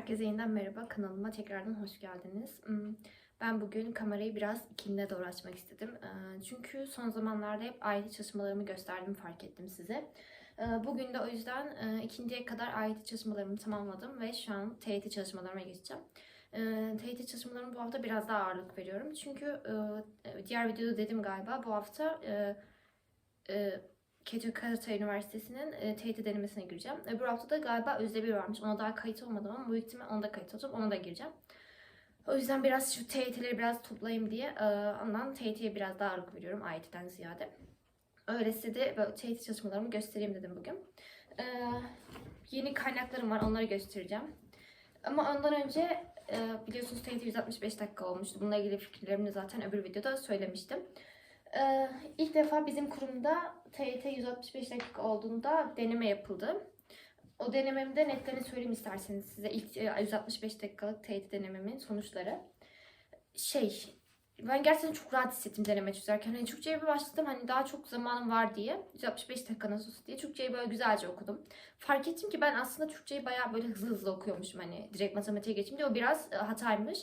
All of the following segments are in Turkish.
Herkese yeniden merhaba. Kanalıma tekrardan hoş geldiniz. Hmm, Ben bugün kamerayı biraz ikindine doğru açmak istedim. Ee, Çünkü son zamanlarda hep aile çalışmalarımı gösterdim fark ettim size. Ee, Bugün de o yüzden e, ikindiye kadar AYT çalışmalarımı tamamladım ve şu an TYT çalışmalarıma geçeceğim. Ee, TYT çalışmalarıma bu hafta biraz daha ağırlık veriyorum. Çünkü e, diğer videoda dedim galiba bu hafta Karatay Üniversitesi'nin e, TYT denemesine gireceğim. Öbür hafta da galiba Özde bir varmış. Ona daha kayıt olmadım ama büyük ihtimal ona da kayıt olacağım. Ona da gireceğim. O yüzden biraz şu TYT'leri biraz toplayayım diye e, ondan TYT'ye biraz daha ağırlık veriyorum AYT'den ziyade. Öyle de böyle TYT çalışmalarımı göstereyim dedim bugün. E, yeni kaynaklarım var onları göstereceğim. Ama ondan önce e, biliyorsunuz TYT 165 dakika olmuştu. Bununla ilgili fikirlerimi zaten öbür videoda söylemiştim. Ee, ilk defa bizim kurumda TYT 165 dakika olduğunda deneme yapıldı. O denememde netlerini söyleyeyim isterseniz size. ilk e, 165 dakikalık TYT denememin sonuçları. Şey, ben gerçekten çok rahat hissettim deneme çözerken. Hani Türkçe'ye bir başladım hani daha çok zamanım var diye. 165 dakika nasıl diye Türkçeyi böyle güzelce okudum. Fark ettim ki ben aslında Türkçeyi bayağı böyle hızlı hızlı okuyormuşum hani direkt matematiğe geçince. O biraz e, hataymış.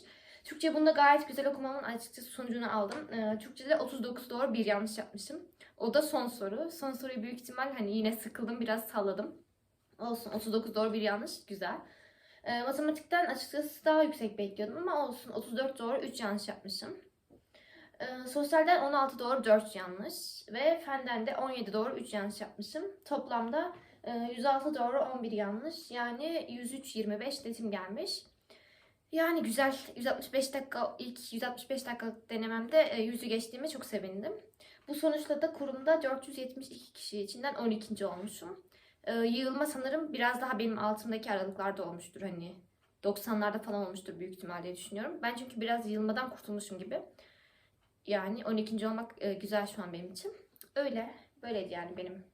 Türkçe bunda gayet güzel okumamın açıkçası sonucunu aldım. Ee, Türkçe'de 39 doğru bir yanlış yapmışım. O da son soru. Son soruyu büyük ihtimal hani yine sıkıldım biraz salladım. Olsun 39 doğru bir yanlış güzel. Ee, matematikten açıkçası daha yüksek bekliyordum ama olsun 34 doğru 3 yanlış yapmışım. Ee, sosyalden 16 doğru 4 yanlış ve fenden de 17 doğru 3 yanlış yapmışım. Toplamda e, 106 doğru 11 yanlış yani 103 25 netim gelmiş. Yani güzel 165 dakika ilk 165 dakikalık denememde e, yüzü geçtiğime çok sevindim. Bu sonuçla da kurumda 472 kişi içinden 12. olmuşum. E, yığılma sanırım biraz daha benim altımdaki aralıklarda olmuştur hani 90'larda falan olmuştur büyük ihtimalle düşünüyorum. Ben çünkü biraz yığılmadan kurtulmuşum gibi. Yani 12. olmak e, güzel şu an benim için. Öyle. Böyleydi yani benim.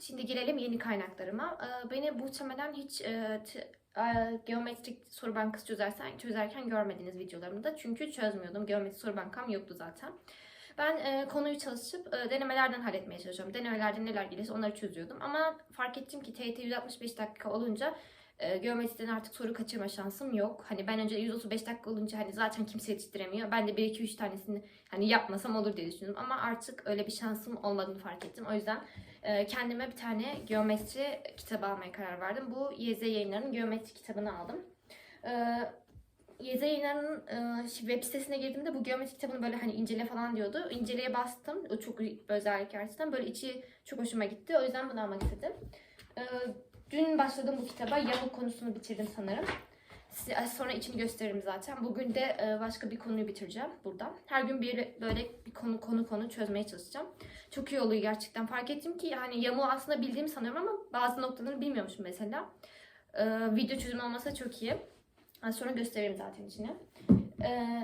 Şimdi girelim yeni kaynaklarıma. E, Beni muhtemelen hiç e, geometrik soru bankası çözersen, çözerken görmediniz videolarımda. Çünkü çözmüyordum. Geometrik soru bankam yoktu zaten. Ben e, konuyu çalışıp e, denemelerden halletmeye çalışıyorum. Denemelerde neler gelirse onları çözüyordum. Ama fark ettim ki TYT 165 dakika olunca e, geometriden artık soru kaçırma şansım yok. Hani ben önce 135 dakika olunca hani zaten kimse yetiştiremiyor. Ben de 1-2-3 tanesini hani yapmasam olur diye düşündüm. Ama artık öyle bir şansım olmadığını fark ettim. O yüzden kendime bir tane geometri kitabı almaya karar verdim. Bu YZ yayınlarının geometri kitabını aldım. E, YZ yayınlarının e, web sitesine girdiğimde bu geometri kitabını böyle hani incele falan diyordu. İnceleye bastım. O çok özellik gerçekten. Böyle içi çok hoşuma gitti. O yüzden bunu almak istedim. E, dün başladım bu kitaba. Yamuk konusunu bitirdim sanırım. Size sonra içini gösteririm zaten. Bugün de e, başka bir konuyu bitireceğim buradan. Her gün bir böyle bir konu konu konu çözmeye çalışacağım. Çok iyi oluyor gerçekten. Fark ettim ki yani yamuğu aslında bildiğimi sanıyorum ama bazı noktalarını bilmiyormuşum mesela. E, video çözümü olmasa çok iyi. Sonra gösteririm zaten içine. E,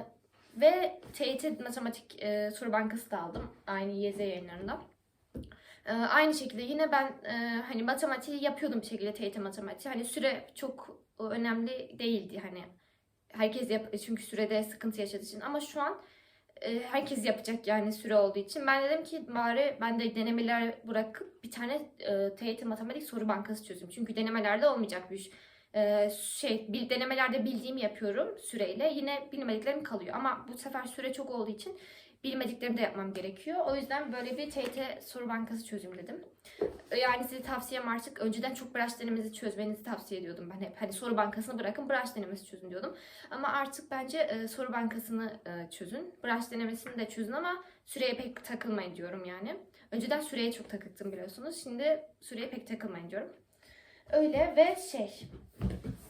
ve TYT Matematik Soru Bankası da aldım. Aynı YZ yayınlarında. E, aynı şekilde yine ben hani matematiği yapıyordum bir şekilde TYT matematiği. Hani süre çok önemli değildi hani. Herkes yap çünkü sürede sıkıntı yaşadığı için ama şu an e, herkes yapacak yani süre olduğu için. Ben dedim ki bari ben de denemeler bırakıp bir tane e, TYT matematik soru bankası çözüm. Çünkü denemelerde olmayacak bir. E, şey bil, denemelerde bildiğimi yapıyorum süreyle. Yine bilmediklerim kalıyor. Ama bu sefer süre çok olduğu için bilmediklerimi de yapmam gerekiyor. O yüzden böyle bir TYT soru bankası çözüm dedim. Yani size tavsiyem artık önceden çok branş denemesi çözmenizi tavsiye ediyordum ben hep. Hani soru bankasını bırakın branş denemesi çözün diyordum. Ama artık bence e, soru bankasını e, çözün. Branş denemesini de çözün ama süreye pek takılmayın diyorum yani. Önceden süreye çok takıktım biliyorsunuz. Şimdi süreye pek takılmayın diyorum. Öyle ve şey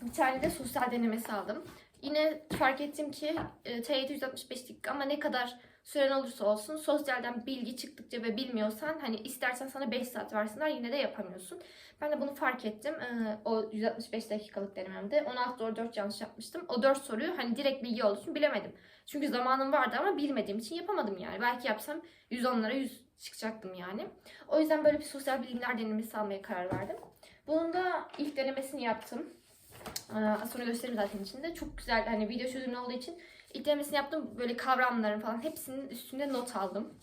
bir tane de sosyal denemesi aldım. Yine fark ettim ki e, TYT 165 dakika ama ne kadar süren olursa olsun sosyalden bilgi çıktıkça ve bilmiyorsan hani istersen sana 5 saat versinler yine de yapamıyorsun. Ben de bunu fark ettim. Ee, o 165 dakikalık denememde 16 doğru 4 yanlış yapmıştım. O 4 soruyu hani direkt bilgi olduğu bilemedim. Çünkü zamanım vardı ama bilmediğim için yapamadım yani. Belki yapsam 110'lara 100 çıkacaktım yani. O yüzden böyle bir sosyal bilimler denemesi almaya karar verdim. Bunun da ilk denemesini yaptım. Ee, sonra göstereyim zaten içinde. Çok güzel hani video çözümlü olduğu için ilk denemesini yaptım. Böyle kavramların falan hepsinin üstünde not aldım.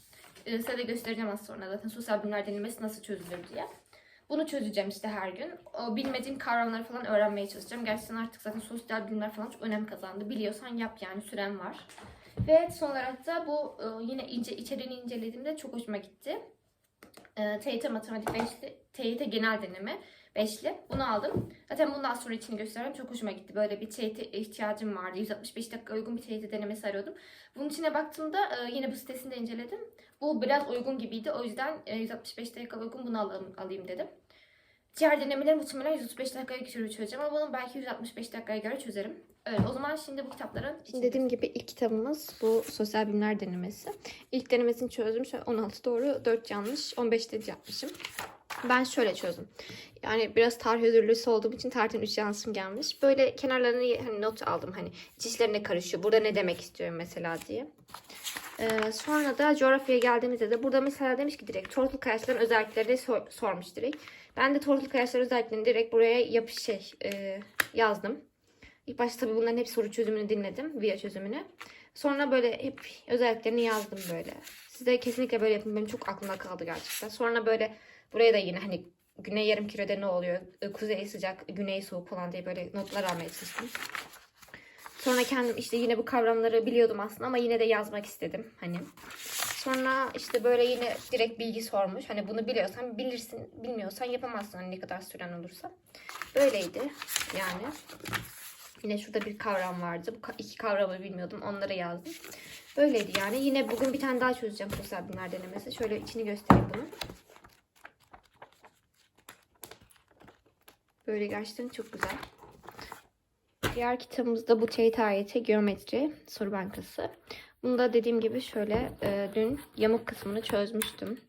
Ee, size de göstereceğim az sonra zaten sosyal bilimler denemesi nasıl çözülür diye. Bunu çözeceğim işte her gün. O bilmediğim kavramları falan öğrenmeye çalışacağım. Gerçekten artık zaten sosyal bilimler falan çok önem kazandı. Biliyorsan yap yani süren var. Ve son olarak da bu e, yine ince içeriğini incelediğimde çok hoşuma gitti. E, TYT Matematik 5'li, TYT Genel Deneme 5'li. Bunu aldım. Zaten bundan sonra içini göstereyim. Çok hoşuma gitti. Böyle bir TYT ihtiyacım vardı. 165 dakika uygun bir TYT denemesi arıyordum. Bunun içine baktığımda e, yine bu sitesinde inceledim. Bu biraz uygun gibiydi. O yüzden e, 165 dakika uygun bunu alayım, alayım dedim. Diğer denemeleri muhtemelen 135 dakikaya göre çözeceğim ama bunu belki 165 dakikaya göre çözerim. Evet, o zaman şimdi bu kitapların... Şimdi dediğim gibi ilk kitabımız bu sosyal bilimler denemesi. İlk denemesini çözdüm. Şöyle 16 doğru, 4 yanlış, 15 de yapmışım. Ben şöyle çözdüm. Yani biraz tarih özürlüsü olduğum için tarihten 3 yanlışım gelmiş. Böyle kenarlarını hani not aldım hani iç içlerine karışıyor. Burada ne demek istiyorum mesela diye. Ee, sonra da coğrafyaya geldiğimizde de burada mesela demiş ki direkt tortul kayaçların özelliklerini sor- sormuş direkt. Ben de tortul kayaçlar özelliklerini direkt buraya yapış şey e, yazdım. İlk başta tabii bunların hep soru çözümünü dinledim. Via çözümünü. Sonra böyle hep özelliklerini yazdım böyle. Siz kesinlikle böyle yapın. Benim çok aklımda kaldı gerçekten. Sonra böyle buraya da yine hani güney yarım kürede ne oluyor? Kuzey sıcak, güney soğuk falan diye böyle notlar almaya çalıştım. Sonra kendim işte yine bu kavramları biliyordum aslında ama yine de yazmak istedim hani. Sonra işte böyle yine direkt bilgi sormuş. Hani bunu biliyorsan bilirsin, bilmiyorsan yapamazsın hani ne kadar süren olursa. Böyleydi yani. Yine şurada bir kavram vardı. Bu iki kavramı bilmiyordum. Onları yazdım. Böyleydi yani. Yine bugün bir tane daha çözeceğim sosyal bilimler denemesi. Şöyle içini göstereyim bunu. Böyle gerçekten çok güzel. Diğer kitabımız da bu AYT Geometri Soru Bankası. Bunu da dediğim gibi şöyle e, dün yamuk kısmını çözmüştüm.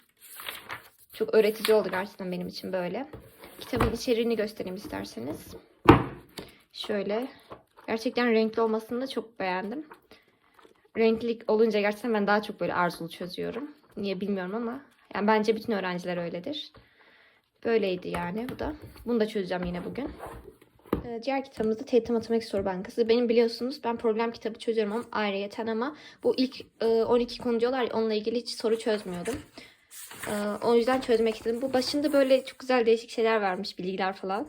Çok öğretici oldu gerçekten benim için böyle. Kitabın içeriğini göstereyim isterseniz. Şöyle. Gerçekten renkli olmasını da çok beğendim. Renkli olunca gerçekten ben daha çok böyle arzulu çözüyorum. Niye bilmiyorum ama. Yani bence bütün öğrenciler öyledir. Böyleydi yani bu da. Bunu da çözeceğim yine bugün. Ee, Diğer kitabımız da TYT Matematik Soru Bankası. Benim biliyorsunuz ben problem kitabı çözüyorum ama ayrıyeten ama bu ilk e, 12 konu diyorlar ya onunla ilgili hiç soru çözmüyordum. Ee, O yüzden çözmek istedim. Bu başında böyle çok güzel değişik şeyler vermiş, bilgiler falan.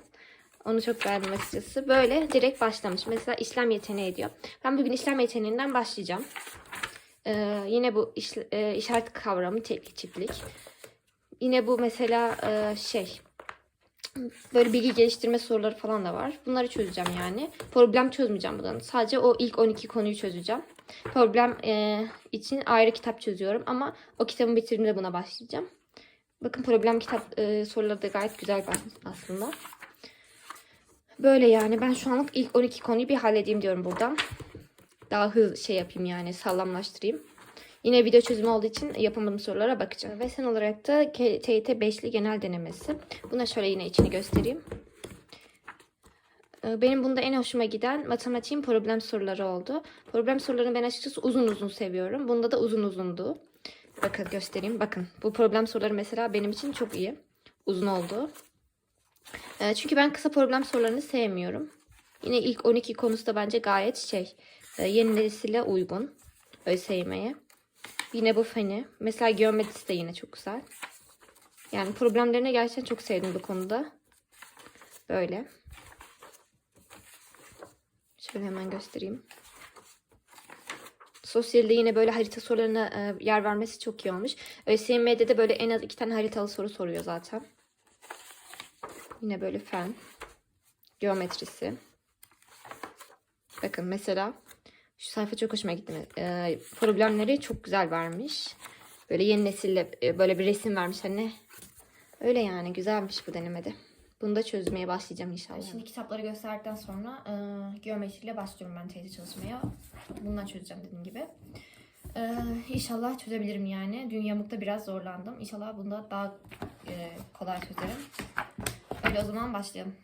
Onu çok beğendim açıkçası. Böyle direkt başlamış. Mesela işlem yeteneği diyor. Ben bugün işlem yeteneğinden başlayacağım. Ee, yine bu e, işaret kavramı teklik çiftlik. Yine bu mesela e, şey böyle bilgi geliştirme soruları falan da var. Bunları çözeceğim yani. Problem çözmeyeceğim buradan. Sadece o ilk 12 konuyu çözeceğim. Problem e, için ayrı kitap çözüyorum ama o kitabın bitirdiğimde buna başlayacağım. Bakın problem kitap e, soruları da gayet güzel aslında. Böyle yani ben şu anlık ilk 12 konuyu bir halledeyim diyorum buradan. Daha hızlı şey yapayım yani sağlamlaştırayım. Yine video çözümü olduğu için yapamadığım sorulara bakacağım. Ve sen olarak da TYT 5'li genel denemesi. Buna şöyle yine içini göstereyim. Ee, Benim bunda en hoşuma giden matematiğin problem soruları oldu. Problem sorularını ben açıkçası uzun uzun seviyorum. Bunda da uzun uzundu. Bakın göstereyim. Bakın bu problem soruları mesela benim için çok iyi. Uzun oldu. Ee, Çünkü ben kısa problem sorularını sevmiyorum. Yine ilk 12 konusu da bence gayet şey e, yeni nesile uygun. ÖSYM'ye. Yine bu feni. Mesela geometrisi de yine çok güzel. Yani problemlerine gerçekten çok sevdim bu konuda. Böyle. Şöyle hemen göstereyim. Sosyalde yine böyle harita sorularına e, yer vermesi çok iyi olmuş. ÖSYM'de de böyle en az iki tane haritalı soru soruyor zaten. Yine böyle fen. Geometrisi. Bakın mesela şu sayfa çok hoşuma gitti. Ee, problemleri çok güzel vermiş. Böyle yeni nesille e, böyle bir resim vermiş hani. Öyle yani güzelmiş bu denemede. Bunu da çözmeye başlayacağım inşallah. Şimdi kitapları gösterdikten sonra e, geometriyle başlıyorum ben teyze çalışmaya. Bundan çözeceğim dediğim gibi. E, inşallah çözebilirim yani. Dün yamukta biraz zorlandım. İnşallah bunda daha e, kolay çözerim. Öyle o zaman başlayalım.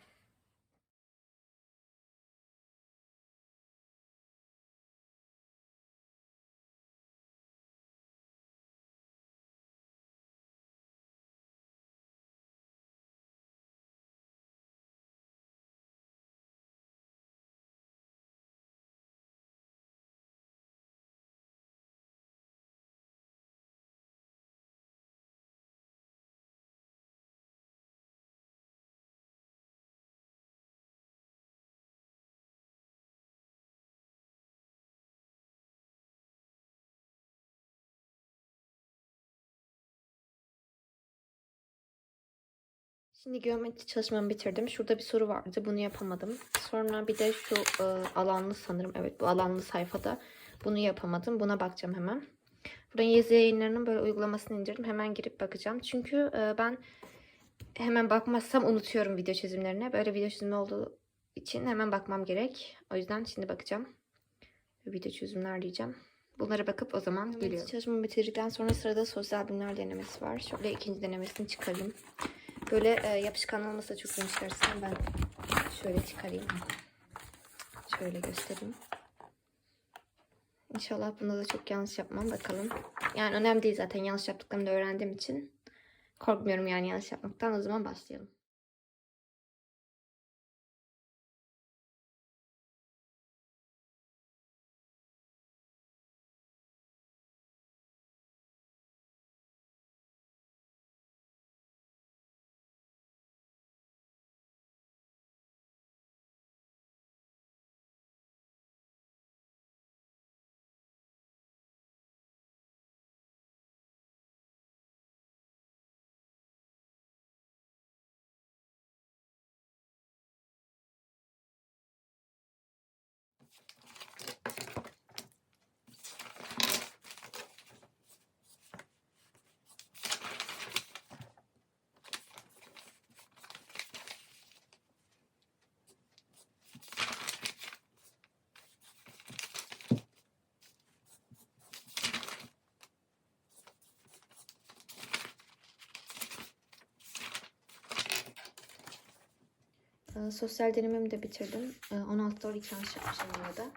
Şimdi geometri çalışmamı bitirdim. Şurada bir soru vardı. Bunu yapamadım. Sonra bir de şu e, alanlı sanırım. Evet bu alanlı sayfada bunu yapamadım. Buna bakacağım hemen. Buradan yazı yayınlarının böyle uygulamasını indirdim. Hemen girip bakacağım. Çünkü e, ben hemen bakmazsam unutuyorum video çizimlerine. Böyle video çizimi olduğu için hemen bakmam gerek. O yüzden şimdi bakacağım. Video çözümler diyeceğim. Bunlara bakıp o zaman geliyorum. Çalışmamı bitirdikten sonra sırada sosyal bilimler denemesi var. Şöyle ikinci denemesini çıkarayım. Böyle e, yapışkan olmasa çok iyi çıkarsın. Ben şöyle çıkarayım. Şöyle göstereyim. İnşallah bunda da çok yanlış yapmam. Bakalım. Yani önemli değil zaten. Yanlış yaptıklarımı da öğrendiğim için. Korkmuyorum yani yanlış yapmaktan. O zaman başlayalım. Ee, Sosyal denememi de bitirdim. Ee, 16 doğru iki yanlış yapmışım bu arada.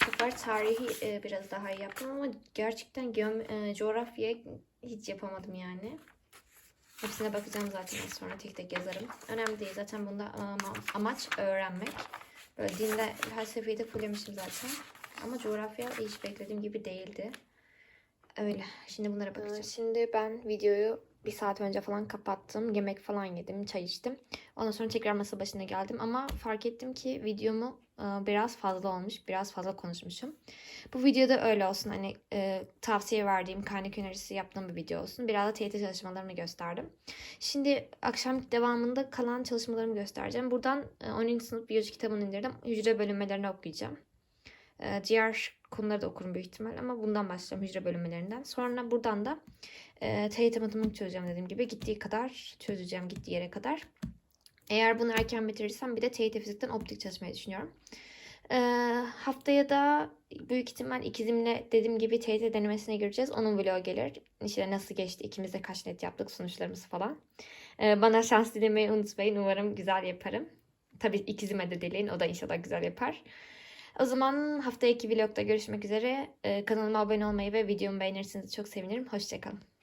Bu sefer tarihi e, biraz daha iyi yaptım ama gerçekten geom e, coğrafya hiç yapamadım yani. Hepsine bakacağım zaten sonra tek tek yazarım. Önemli değil zaten bunda ama, amaç öğrenmek. Böyle dinde felsefeyi de fullemişim zaten. Ama coğrafya hiç beklediğim gibi değildi. Öyle. Şimdi bunlara bakacağım. Şimdi ben videoyu bir saat önce falan kapattım. Yemek falan yedim, çay içtim. Ondan sonra tekrar masa başına geldim. Ama fark ettim ki videomu e, biraz fazla olmuş. Biraz fazla konuşmuşum. Bu videoda öyle olsun. Hani e, tavsiye verdiğim kaynak önerisi yaptığım bir video olsun. Biraz da TYT çalışmalarımı gösterdim. Şimdi akşam devamında kalan çalışmalarımı göstereceğim. Buradan e, 10. sınıf biyoloji kitabını indirdim. Hücre bölünmelerini okuyacağım. E, diğer konuları da okurum büyük ihtimal ama bundan başlayacağım hücre bölünmelerinden. Sonra buradan da e, TYT matematik çözeceğim dediğim gibi. Gittiği kadar çözeceğim gittiği yere kadar. Eğer bunu erken bitirirsem bir de TYT fizikten optik çalışmayı düşünüyorum. E, haftaya da büyük ihtimal ikizimle dediğim gibi TYT denemesine gireceğiz. Onun vlogu gelir. İşte nasıl geçti, ikimiz de kaç net yaptık, sonuçlarımız falan. E, bana şans dilemeyi unutmayın. Umarım güzel yaparım. Tabii ikizime de dileyin. O da inşallah güzel yapar. O zaman haftaki vlogda görüşmek üzere. Ee, kanalıma abone olmayı ve videomu beğenirseniz çok sevinirim. Hoşçakalın.